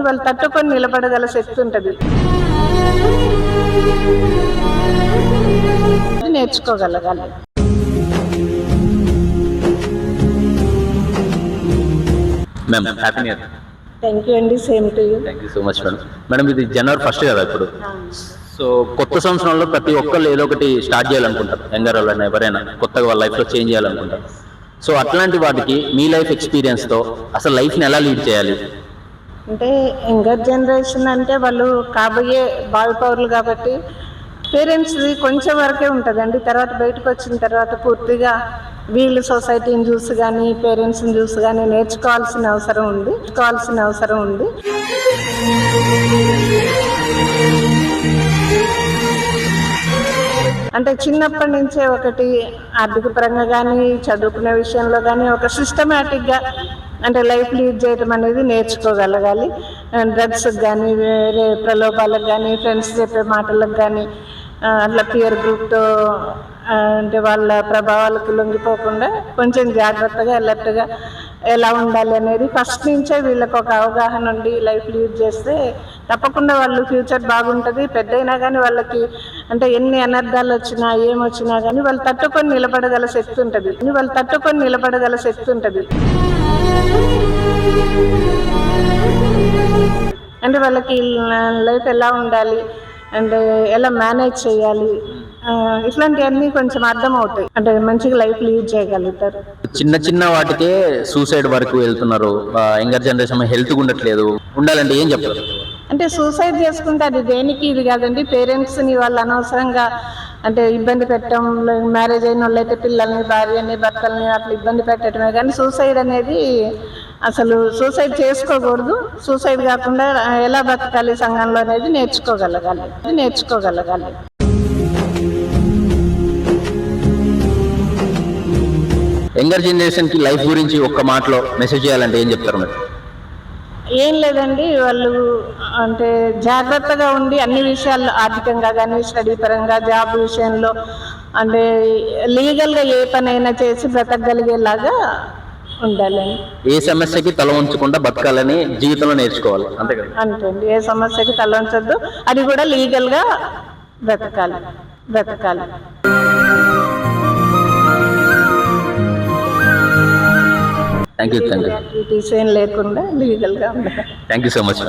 కానీ వాళ్ళు తట్టుకొని నిలబడగల శక్తి ఉంటుంది. నేర్చుకోగలగాలి. Ma'am happy year thank you అండి same to you thank you so much madam madam ఇది జనవరి ఫస్ట్ కదా ఇప్పుడు? సో కొత్త సంవత్సరంలో ప్రతి ఒక్కళ్ళు ఏదో ఒకటి స్టార్ట్ చేయాలనుకుంటారు. యంగర్ వాళ్ళైనా ఎవరైనా కొత్తగా వాళ్ళ లైఫ్లో చేంజ్ చేయాలనుకుంటారు. సో అట్లాంటి వాటికి మీ లైఫ్ ఎక్స్పీరియన్స్తో అసలు లైఫ్ని ఎలా లీడ్ చేయాలి? అంటే యంగర్ జనరేషన్ అంటే వాళ్ళు కాబోయే భావి పౌరులు కాబట్టి పేరెంట్స్ది కొంచెం వరకే ఉంటుందండి. తర్వాత బయటకు వచ్చిన తర్వాత పూర్తిగా వీళ్ళు సొసైటీని చూసి కానీ పేరెంట్స్ని చూసి కానీ నేర్చుకోవాల్సిన అవసరం ఉంది. నేర్చుకోవాల్సిన అవసరం ఉంది. అంటే చిన్నప్పటి నుంచే ఒకటి ఆర్థిక పరంగా కానీ చదువుకునే విషయంలో కానీ ఒక సిస్టమేటిక్గా అంటే లైఫ్ లీడ్ చేయడం అనేది నేర్చుకోగలగాలి. డ్రగ్స్కి కానీ వేరే ప్రలోభాలకు కానీ ఫ్రెండ్స్ చెప్పే మాటలకు కానీ అట్లా పియర్ గ్రూప్తో అంటే వాళ్ళ ప్రభావాలకు లొంగిపోకుండా కొంచెం జాగ్రత్తగా అలర్ట్గా ఎలా ఉండాలి అనేది ఫస్ట్ నుంచే వీళ్ళకి ఒక అవగాహన ఉండి లైఫ్ లీడ్ చేస్తే తప్పకుండా వాళ్ళు ఫ్యూచర్ బాగుంటుంది. పెద్దయినా కానీ వాళ్ళకి అంటే ఎన్ని అనర్థాలు వచ్చినా ఏమొచ్చినా కానీ వాళ్ళు తట్టుకొని నిలబడగల శక్తి ఉంటుంది. వాళ్ళు తట్టుకొని నిలబడగల శక్తి ఉంటుంది. అంటే వాళ్ళకి లైఫ్ ఎలా ఉండాలి అండ్ ఎలా మేనేజ్ చేయాలి ఇట్లాంటివన్నీ కొంచెం అర్థం అవుతాయి అంటే మంచిగా లైఫ్ లీడ్ చేయగలుగుతారు. చిన్న చిన్న వాటికే సూసైడ్ వరకు వెళ్తున్నారు. యంగర్ జనరేషన్ హెల్త్ ఉండట్లేదు. ఉండాలంటే ఏం చెప్తారు అంటే సూసైడ్ చేసుకుంటే అది దేనికి ఇది కాదండి? పేరెంట్స్ని వాళ్ళు అనవసరంగా అంటే ఇబ్బంది పెట్టడం మ్యారేజ్ అయిన వాళ్ళైతే పిల్లల్ని భార్యని భర్తల్ని అట్లా ఇబ్బంది పెట్టడమే కానీ సూసైడ్ అనేది అసలు సూసైడ్ చేసుకోకూడదు. సూసైడ్ కాకుండా ఎలా బతకాలి సంఘంలో అనేది నేర్చుకోగలగాలి. అది నేర్చుకోగలగాలి. యంగర్ జనరేషన్కి లైఫ్ గురించి ఒక్క మాటలో మెసేజ్ చేయాలంటే ఏం చెప్తారు మీరు? ఏం లేదండి వాళ్ళు అంటే జాగ్రత్తగా ఉండి అన్ని విషయాల్లో ఆర్థికంగా కానీ స్టడీ పరంగా జాబ్ విషయంలో అంటే లీగల్గా ఏ పనైనా చేసి బ్రతకగలిగేలాగా ఉండాలండి. ఏ సమస్యకి తల ఉంచకుండా బతకాలని జీవితంలో నేర్చుకోవాలి అంతే కదా? అంతే అండి ఏ సమస్యకి తలంచొద్దు అది కూడా లీగల్గా బ్రతకాలి బ్రతకాలి. Thank you thank you activities ఏం లేకుండా లీగల్గా ఉండాలి. Thank you so much